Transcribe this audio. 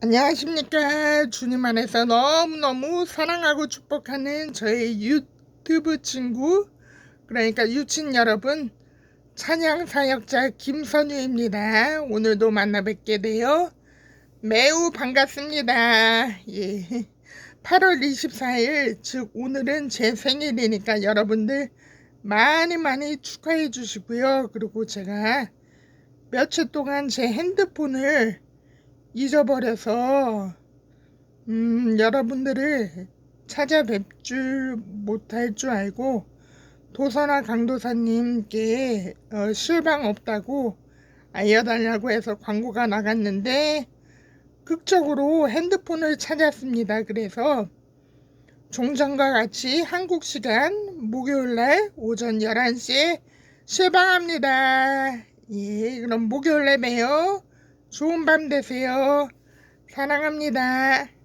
안녕하십니까. 주님 안에서 너무너무 사랑하고 축복하는 저의 유튜브 친구, 그러니까 유친 여러분, 찬양 사역자 김선유입니다. 오늘도 만나 뵙게 되어 매우 반갑습니다. 예. 8월 24일, 즉 오늘은 제 생일이니까 여러분들 많이 많이 축하해 주시고요. 그리고 제가 며칠 동안 제 핸드폰을 잊어버려서 음, 여러분들을 찾아뵙 줄 못할 줄 알고 도선아 강도사님께 어, 실방 없다고 알려달라고 해서 광고가 나갔는데 극적으로 핸드폰을 찾았습니다. 그래서 종전과 같이 한국 시간 목요일날 오전 11시에 실방합니다. 예, 그럼 목요일에 봬요. 좋은 밤 되세요. 사랑합니다.